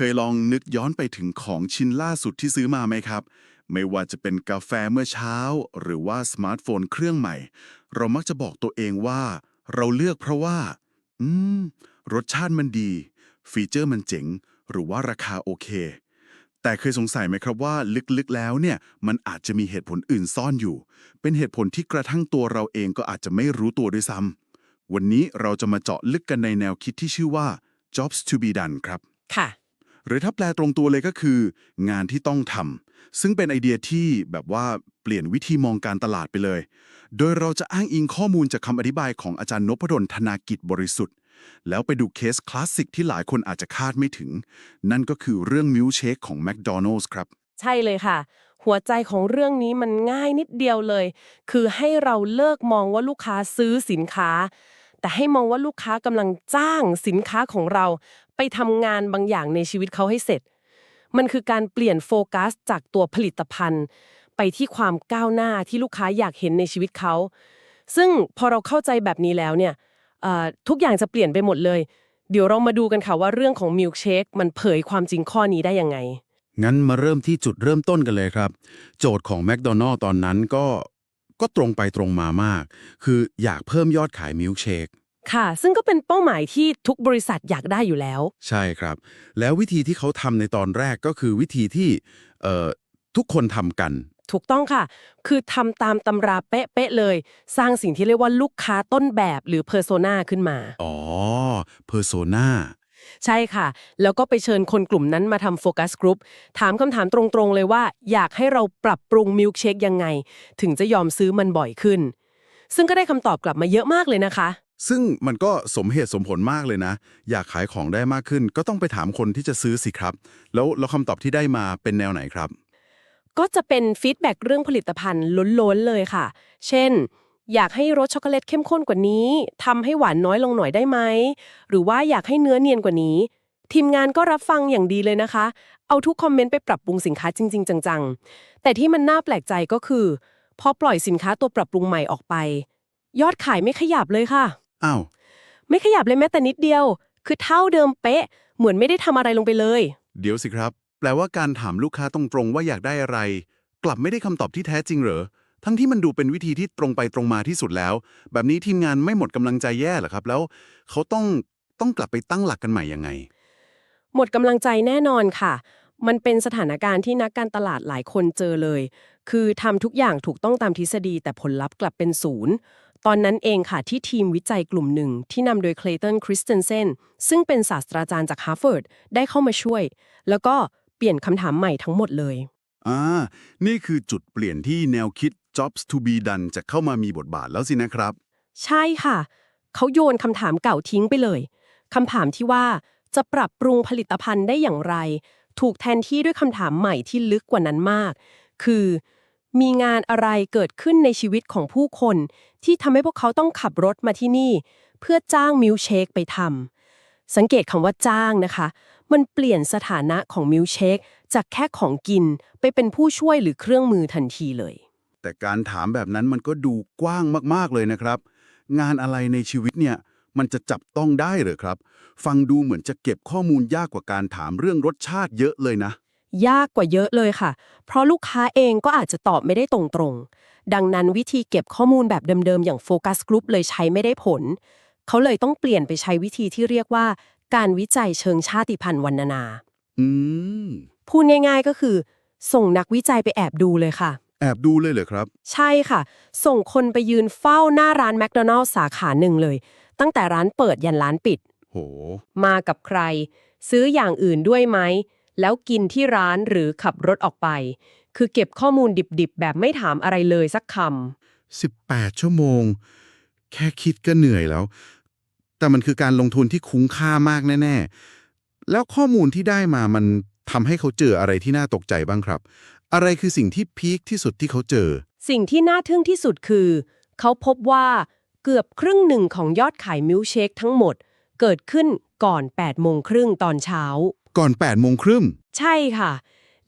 เคยลองนึกย้อนไปถึงของชิ้นล่าสุดที่ซื้อมาไหมครับ ไม่ว่าจะเป็นกาแฟเมื่อเช้า หรือว่าสมาร์ทโฟนเครื่องใหม่ เรามักจะบอกตัวเองว่า เราเลือกเพราะว่า อืม รสชาติมันดี ฟีเจอร์มันเจ๋ง หรือว่าราคาโอเค แต่เคยสงสัยไหมครับว่า ลึกๆแล้วเนี่ย มันอาจจะมีเหตุผลอื่นซ่อนอยู่ เป็นเหตุผลที่กระทั่งตัวเราเองก็อาจจะไม่รู้ตัวด้วยซ้ำวันนี้เราจะมาเจาะลึกกันในแนวคิดที่ชื่อว่า jobs to be done ครับ ค่ะ หรือถ้าแปลตรงตัวเลยก็คือ งานที่ต้องทำซึ่งเป็นไอเดียที่แบบว่าเปลี่ยนวิธีมองการตลาดไปเลย โดยเราจะอ้างอิงข้อมูลจากคำอธิบายของอาจารย์นพดลธนากิจบริสุทธิ์ แล้วไปดูเคสคลาสสิกที่หลายคนอาจจะคาดไม่ถึง นั่นก็คือเรื่องมิลเชคของ McDonald's ครับ ใช่เลยค่ะ หัวใจของเรื่องนี้มันง่ายนิดเดียวเลย คือให้เราเลิกมองว่าลูกค้าซื้อสินค้าแต่ให้มองว่าลูกค้ากำลังจ้างสินค้าของเรา ไปทำงานบางอย่างในชีวิตเขาให้เสร็จ มันคือการเปลี่ยนโฟกัสจากตัวผลิตภัณฑ์ ไปที่ความก้าวหน้าที่ลูกค้าอยากเห็นในชีวิตเขา ซึ่งพอเราเข้าใจแบบนี้แล้วเนี่ยทุกอย่างจะเปลี่ยนไปหมดเลย เดี๋ยวเรามาดูกันค่ะว่าเรื่องของมิลเชคมันเผยความจริงข้อนี้ได้ยังไง งั้นมาเริ่มที่จุดเริ่มต้นกันเลยครับ โจทย์ของ McDonald ตอนนั้นก็ก็ตรงไปตรงมามาก คืออยากเพิ่มยอดขายมิลค์เชค ค่ะ ซึ่งก็เป็นเป้าหมายที่ทุกบริษัทอยากได้อยู่แล้ว ใช่ครับ แล้ววิธีที่เขาทำในตอนแรกก็คือวิธีที่เอ่อทุกคนทำกัน ถูกต้องค่ะ คือทำตามตำราเป๊ะๆเลย สร้างสิ่งที่เรียกว่าลูกค้าต้นแบบหรือเพอร์โซนาขึ้นมา อ๋อ Persona ใช่ค่ะ แล้วก็ไปเชิญคนกลุ่มนั้นมาทำโฟกัสกลุ่มถามคำถามตรงๆเลยว่า อยากให้เราปรับปรุงมิลค์เชคยังไง ถึงจะยอมซื้อมันบ่อยขึ้น ซึ่งก็ได้คำตอบกลับมาเยอะมากเลยนะคะ ซึ่งมันก็สมเหตุสมผลมากเลยนะ อยากขายของได้มากขึ้น ก็ต้องไปถามคนที่จะซื้อสิครับ แล้วแล้วคำตอบที่ได้มาเป็นแนวไหนครับ ก็จะเป็นฟีดแบ็กเรื่องผลิตภัณฑ์ล้นๆเลยค่ะ เช่น อยากให้รสช็อกโกแลตเข้มข้นกว่านี้ทำให้หวานน้อยลงหน่อยได้ไหม หรือว่าอยากให้เนื้อเนียนกว่านี้ ทีมงานก็รับฟังอย่างดีเลยนะคะ เอาทุกคอมเมนต์ไปปรับปรุงสินค้าจริง ๆ จังๆ แต่ที่มันน่าแปลกใจก็คือพอปล่อยสินค้าตัวปรับปรุงใหม่ออกไป ยอดขายไม่ขยับเลยค่ะ อ้าว ไม่ขยับเลยแม้แต่นิดเดียว คือเท่าเดิมเป๊ะ เหมือนไม่ได้ทำอะไรลงไปเลย เดี๋ยวสิครับ แปลว่าการถามลูกค้าตรงๆว่าอยากได้อะไร กลับไม่ได้คำตอบที่แท้จริงเหรอ ทั้งที่มันดูเป็นวิธีที่ตรงไปตรงมาที่สุดแล้ว แบบนี้ทีมงานไม่หมดกำลังใจแย่เหรอครับ แล้วเขาต้องต้องกลับไปตั้งหลักกันใหม่ยังไง หมดกำลังใจแน่นอนค่ะ มันเป็นสถานการณ์ที่นักการตลาดหลายคนเจอเลย คือทำทุกอย่างถูกต้องตามทฤษฎีแต่ผลลัพธ์กลับเป็นศูนย์ ตอนนั้นเองค่ะที่ทีมวิจัยกลุ่มหนึ่ง ที่นำโดยเคลตันคริสเตนเซนซึ่งเป็นศาสตราจารย์จากฮาร์ v าร์ดได้เข้ามาช่วย แล้วก็เปลี่ยนคำถามใหม่ทั้งหมดเลยอ่านี่คือจุดเปลี่ยนที่แนวคิด jobs to be done จะเข้ามามีบทบาทแล้วสินะครับ ใช่ค่ะ เขาโยนคำถามเก่าทิ้งไปเลยคำถามที่ว่าจะปรับปรุงผลิตภัณฑ์ได้อย่างไร ถูกแทนที่ด้วยคำถามใหม่ที่ลึกกว่านั้นมาก คือ มีงานอะไรเกิดขึ้นในชีวิตของผู้คน ที่ทำให้พวกเขาต้องขับรถมาที่นี่ เพื่อจ้างมิลเชคไปทำสังเกตคำว่าจ้างนะคะ มันเปลี่ยนสถานะของมิลเชคจากแค่ของกินไปเป็นผู้ช่วยหรือเครื่องมือทันทีเลย แต่การถามแบบนั้นมันก็ดูกว้างมากๆเลยนะครับ งานอะไรในชีวิตเนี่ยมันจะจับต้องได้หรือครับ ฟังดูเหมือนจะเก็บข้อมูลยากกว่าการถามเรื่องรสชาติเยอะเลยนะ ยากกว่าเยอะเลยค่ะ เพราะลูกค้าเองก็อาจจะตอบไม่ได้ตรงๆ ดังนั้นวิธีเก็บข้อมูลแบบเดิมๆ อย่างโฟกัสกลุ่มเลยใช้ไม่ได้ผล เขาเลยต้องเปลี่ยนไปใช้วิธีที่เรียกว่า การวิจัยเชิงชาติพันธุ์วรรณนา อืม พูดง่ายๆก็คือ ส่งนักวิจัยไปแอบดูเลยค่ะ แอบดูเลยเหรอครับ ใช่ค่ะ ส่งคนไปยืนเฝ้าหน้าร้านแมคโดนัลล์สาขาหนึ่งเลย ตั้งแต่ร้านเปิดยันร้านปิด โห มากับใคร ซื้ออย่างอื่นด้วยไหม แล้วกินที่ร้านหรือขับรถออกไป คือเก็บข้อมูลดิบๆ แบบไม่ถามอะไรเลยสักค18 ชั่วโมง แค่คิดก็เหนื่อยแล้ว แต่มันคือการลงทุนที่คุ้มค่ามากแน่ ๆ แล้วข้อมูลที่ได้มามันทำให้เขาเจออะไรที่น่าตกใจบ้างครับ อะไรคือสิ่งที่พีคที่สุดที่เขาเจอำ สิ่งที่น่าทึ่งที่สุดคือ เขาพบว่าเกือบครึ่งหนึ่งของยอดขายมิลค์เชคทั้งหมด เกิดขึ้นก่อน8โมงครึ่งตอนเช้า ก่อน8โมงครึ่งใช่ค่ะ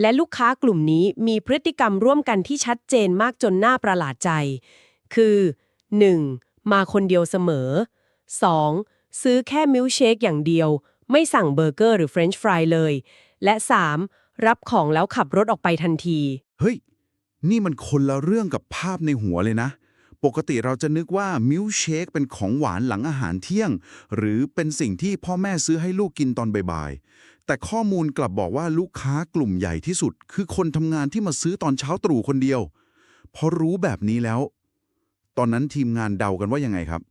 และลูกค้ากลุ่มนี้มีพฤติกรรมร่วมกันที่ชัดเจนมากจนน่าประหลาดใจ คือ 1. มาคนเดียวเสมอ 2. ซื้อแค่มิลค์เชคอย่างเดียว ไม่สั่งเบอร์เกอร์หรือเฟรนช์ฟรายเลย และ 3. รับของแล้วขับรถออกไปทันที เฮ้ย นี่มันคนละเรื่องกับภาพในหัวเลยนะ ปกติเราจะนึกว่ามิลค์เชคเป็นของหวานหลังอาหารเที่ยง หรือเป็นสิ่งที่พ่อแม่ซื้อให้ลูกกินตอนบ่ายๆ แต่ข้อมูลกลับบอกว่าลูกค้ากลุ่มใหญ่ที่สุด คือคนทำงานที่มาซื้อตอนเช้าตรู่คนเดียว พอรู้แบบนี้แล้ว ตอนนั้นทีมงานเดากันว่ายังไงครับ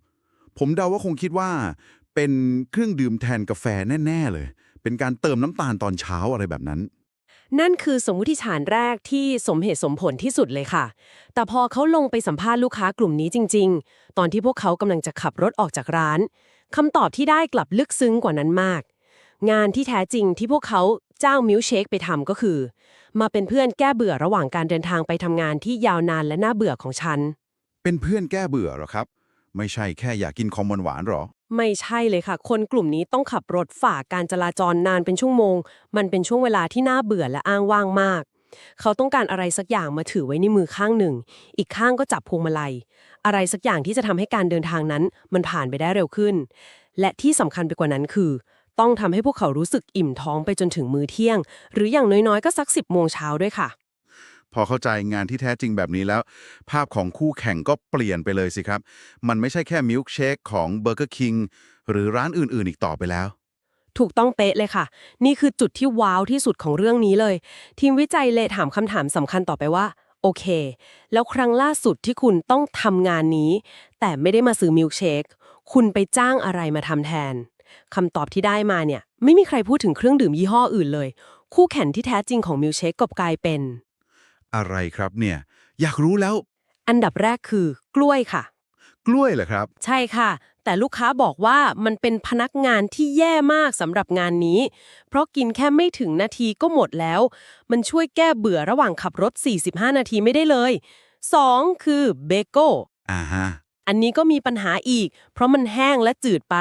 ผมเดาว่าคงคิดว่า เป็นเครื่องดื่มแทนกาแฟแน่ ๆ เลย เป็นการเติมน้ำตาลตอนเช้าอะไรแบบนั้น นั่นคือสมมติฐานแรกที่สมเหตุสมผลที่สุดเลยค่ะ แต่พอเขาลงไปสัมภาษณ์ลูกค้ากลุ่มนี้จริง ๆ ตอนที่พวกเขากำลังจะขับรถออกจากร้านคำตอบที่ได้กลับลึกซึ้งกว่านั้นมาก งานที่แท้จริงที่พวกเขาจ้างมิลค์เชคไปทำก็คือ มาเป็นเพื่อนแก้เบื่อระหว่างการเดินทางไปทำงานที่ยาวนานและน่าเบื่อของฉัน เป็นเพื่อนแก้เบื่อเหรอครับ ไม่ใช่แค่อยากกินของหวานๆหรอ ไม่ใช่เลยค่ะ คนกลุ่มนี้ต้องขับรถฝ่าการจราจรนานเป็นชั่วโมง มันเป็นช่วงเวลาที่น่าเบื่อและอ้างว่างมาก เขาต้องการอะไรสักอย่างมาถือไว้ในมือข้างหนึ่ง อีกข้างก็จับพวงมาลัย อะไรสักอย่างที่จะทำให้การเดินทางนั้น มันผ่านไปได้เร็วขึ้น และที่สำคัญไปกว่านั้นคือ ต้องทำให้พวกเขารู้สึกอิ่มท้องไปจนถึงมื้อเที่ยง หรืออย่างน้อยๆ ก็สัก 10 โมงเช้าด้วยค่ะ พอเข้าใจงานที่แท้จริงแบบนี้แล้ว ภาพของคู่แข่งก็เปลี่ยนไปเลยสิครับ มันไม่ใช่แค่มิลค์เชคของ Burger King หรือร้านอื่นๆ อีกต่อไปแล้ว ถูกต้องเป๊ะเลยค่ะ นี่คือจุดที่ว้าวที่สุดของเรื่องนี้เลย ทีมวิจัยเลยถามคำถามสำคัญต่อไปว่าโอเค แล้วครั้งล่าสุดที่คุณต้องทำงานนี้ แต่ไม่ได้มาซื้อมิลค์เชคคุณไปจ้างอะไรมาทำแทน คำตอบที่ได้มาเนี่ย ไม่มีใครพูดถึงเครื่องดื่มยี่ห้ออื่นเลย คู่แข่งที่แท้จริงของมิลค์เชคกลับกลายเป็น อะไรครับเนี่ย อยากรู้แล้ว อันดับแรกคือกล้วยค่ะ กล้วยเหรอครับ ใช่ค่ะ แต่ลูกค้าบอกว่ามันเป็นพนักงานที่แย่มากสำหรับงานนี้ เพราะกินแค่ไม่ถึงนาทีก็หมดแล้ว มันช่วยแก้เบื่อระหว่างขับรถ 45 นาทีไม่ได้เลย 2. คือเบโก้อ่าฮะ อันนี้ก็มีปัญหาอีก เพราะมันแห้งและจืดไป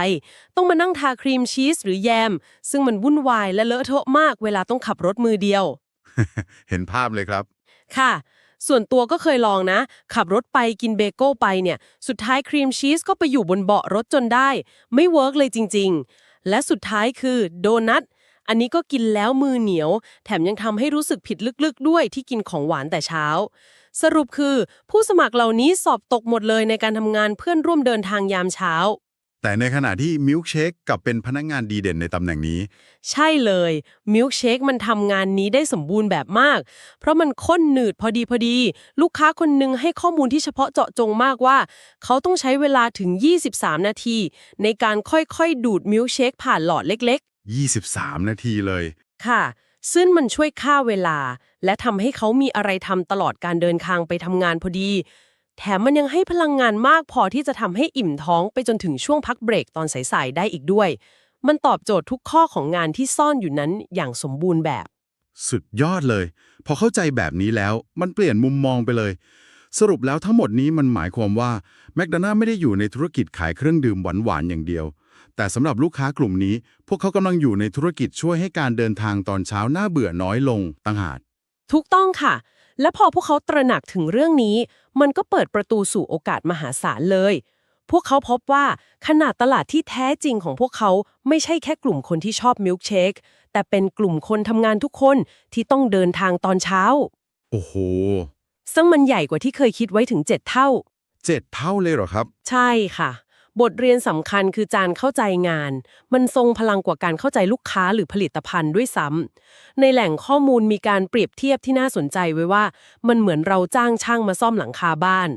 ต้องมานั่งทาครีมชีสหรือแยม ซึ่งมันวุ่นวายและเลอะเทอะมากเวลาต้องขับรถมือเดียว เห็นภาพเลยครับ ค่ะ ส่วนตัวก็เคยลองนะ ขับรถไปกินเบโก้ไปเนี่ย สุดท้ายครีมชีสก็ไปอยู่บนเบาะรถจนได้ ไม่เวิร์กเลยจริง ๆ และสุดท้ายคือโดนัท อันนี้ก็กินแล้วมือเหนียว แถมยังทำให้รู้สึกผิดลึกๆ ด้วยที่กินของหวานแต่เช้า สรุปคือ ผู้สมัครเหล่านี้สอบตกหมดเลยในการทำงานเพื่อนร่วมเดินทางยามเช้า แต่ในขณะที่มิลค์เชคกลับเป็นพนักงานดีเด่นในตำแหน่งนี้ ใช่เลยมิลค์เชคมันทำงานนี้ได้สมบูรณ์แบบมาก เพราะมันข้นหนืดพอดีพอดี ลูกค้าคนหนึงให้ข้อมูลที่เฉพาะเจาะจงมากว่า เขาต้องใช้เวลาถึง 23 นาที ในการค่อยๆ ดูดมิลค์เชคผ่านหลอดเล็ก 23 นาทีเลยๆค่ะ ซึ่งมันช่วยฆ่าเวลา และทำให้เขามีอะไรทำตลอดการเดินทางไปทำงานพอดี แถมมันยังให้พลังงานมากพอที่จะทำให้อิ่มท้องไปจนถึงช่วงพักเบรกตอนสายๆได้อีกด้วย มันตอบโจทย์ทุกข้อของงานที่ซ่อนอยู่นั้นอย่างสมบูรณ์แบบ สุดยอดเลย พอเข้าใจแบบนี้แล้วมันเปลี่ยนมุมมองไปเลย สรุปแล้วทั้งหมดนี้มันหมายความว่าแมคโดนัลไม่ได้อยู่ในธุรกิจขายเครื่องดื่มหวานๆอย่างเดียว แต่สำหรับลูกค้ากลุ่มนี้ พวกเขากำลังอยู่ในธุรกิจช่วยให้การเดินทางตอนเช้าน่าเบื่อน้อยลงต่างหากถูกต้องค่ะ และพอพวกเขาตระหนักถึงเรื่องนี้ มันก็เปิดประตูสู่โอกาสมหาศาลเลย พวกเขาพบว่าขนาดตลาดที่แท้จริงของพวกเขาไม่ใช่แค่กลุ่มคนที่ชอบมิลค์เชคแต่เป็นกลุ่มคนทำงานทุกคนที่ต้องเดินทางตอนเช้า โอ้โห ซึ่งมันใหญ่กว่าที่เคยคิดไว้ถึง 7 เท่า เจ็ดเท่าเลยเหรอครับ ใช่ค่ะ บทเรียนสำคัญคือการเข้าใจงาน มันทรงพลังกว่าการเข้าใจลูกค้าหรือผลิตภัณฑ์ด้วยซ้ำในแหล่งข้อมูลมีการเปรียบเทียบที่น่าสนใจไว้ว่า มันเหมือนเราจ้างช่างมาซ่อมหลังคาบ้าน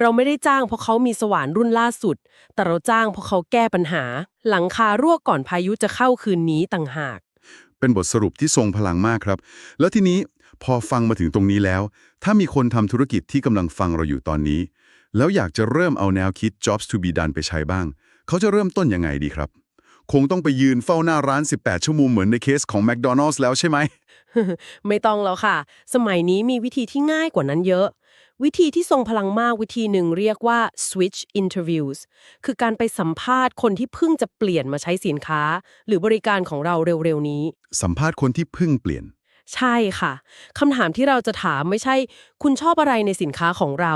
เราไม่ได้จ้างเพราะเขามีสว่านรุ่นล่าสุด แต่เราจ้างเพราะเขาแก้ปัญหา หลังคารั่วก่อนพายุจะเข้าคืนนี้ต่างหาก เป็นบทสรุปที่ทรงพลังมากครับ แล้วทีนี้ พอฟังมาถึงตรงนี้แล้ว ถ้ามีคนทำธุรกิจที่กำลังฟังเราอยู่ตอนนี้ แล้วอยากจะเริ่มเอาแนวคิด jobs to be done ไปใช้บ้าง เขาจะเริ่มต้นยังไงดีครับ คงต้องไปยืนเฝ้าหน้าร้าน 18 ชั่วโมงเหมือนในเคสของ McDonald's แล้วใช่ไหม ไม่ต้องแล้วค่ะ สมัยนี้มีวิธีที่ง่ายกว่านั้นเยอะวิธีที่ทรงพลังมากวิธีหนึ่งเรียกว่า switch interviews คือการไปสัมภาษณ์คนที่เพิ่งจะเปลี่ยนมาใช้สินค้า หรือบริการของเราเร็วๆนี้ สัมภาษณ์คนที่เพิ่งเปลี่ยน ใช่ค่ะคำถามที่เราจะถามไม่ใช่ คุณชอบอะไรในสินค้าของเรา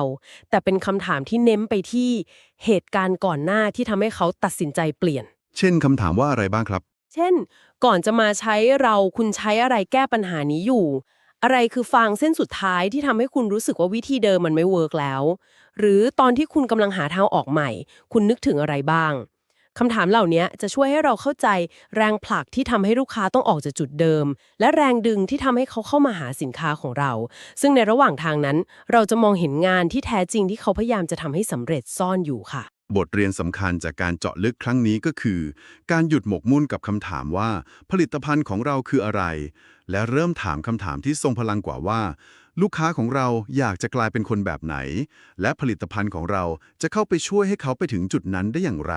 แต่เป็นคำถามที่เน้นไปที่เหตุการณ์ก่อนหน้าที่ทำให้เขาตัดสินใจเปลี่ยน เช่นคำถามว่าอะไรบ้างครับ เช่น ก่อนจะมาใช้เราคุณใช้อะไรแก้ปัญหานี้อยู่ อะไรคือฟางเส้นสุดท้ายที่ทำให้คุณรู้สึกว่าวิธีเดิมมันไม่เวิร์กแล้ว หรือตอนที่คุณกำลังหาทางออกใหม่ คุณนึกถึงอะไรบ้าง คำถามเหล่านี้จะช่วยให้เราเข้าใจแรงผลักที่ทำให้ลูกค้าต้องออกจากจุดเดิม และแรงดึงที่ทำให้เขาเข้ามาหาสินค้าของเรา ซึ่งในระหว่างทางนั้น เราจะมองเห็นงานที่แท้จริงที่เขาพยายามจะทำให้สำเร็จซ่อนอยู่ค่ะ บทเรียนสำคัญจากการเจาะลึกครั้งนี้ก็คือ การหยุดหมกมุ่นกับคำถามว่า ผลิตภัณฑ์ของเราคืออะไร และเริ่มถามคำถามที่ทรงพลังกว่าว่าลูกค้าของเราอยากจะกลายเป็นคนแบบไหน และผลิตภัณฑ์ของเราจะเข้าไปช่วยให้เขาไปถึงจุดนั้นได้อย่างไร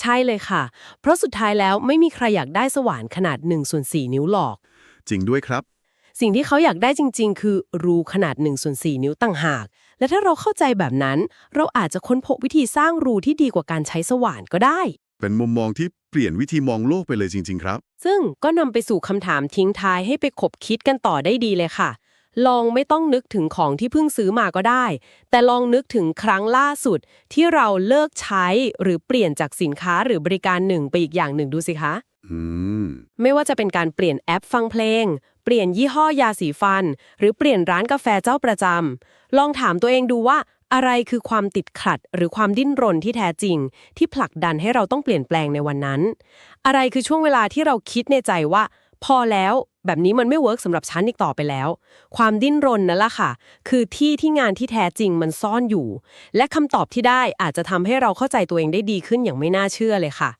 ใช่เลยค่ะ เพราะสุดท้ายแล้วไม่มีใครอยากได้สว่านขนาด1ส่วน4นิ้วหรอก จริงด้วยครับ สิ่งที่เขาอยากได้จริง ๆ คือรูขนาด1ส่วน4นิ้วต่างหาก และถ้าเราเข้าใจแบบนั้น เราอาจจะค้นพบวิธีสร้างรูที่ดีกว่าการใช้สว่านก็ได้ เป็นมุมมองที่เปลี่ยนวิธีมองโลกไปเลยจริง ๆ ครับ ซึ่งก็นำไปสู่คำถามทิ้งท้ายให้ไปขบคิดกันต่อได้ดีเลยค่ะ ลองไม่ต้องนึกถึงของที่เพิ่งซื้อมาก็ได้ แต่ลองนึกถึงครั้งล่าสุดที่เราเลิกใช้หรือเปลี่ยนจากสินค้าหรือบริการหนึ่งไปอีกอย่างหนึ่งดูสิคะอืมไม่ว่าจะเป็นการเปลี่ยนแอปฟังเพลง เปลี่ยนยี่ห้อยาสีฟัน หรือเปลี่ยนร้านกาแฟเจ้าประจำลองถามตัวเองดูว่าอะไรคือความติดขัดหรือความดิ้นรนที่แท้จริง ที่ผลักดันให้เราต้องเปลี่ยนแปลงในวันนั้น อะไรคือช่วงเวลาที่เราคิดในใจว่า พอแล้วแบบนี้มันไม่เวิร์กสำหรับฉันอีกต่อไปแล้ว ความดิ้นรนนั่นแหละค่ะ คือที่ที่งานที่แท้จริงมันซ่อนอยู่ และคำตอบที่ได้อาจจะทำให้เราเข้าใจตัวเองได้ดีขึ้นอย่างไม่น่าเชื่อเลยค่ะ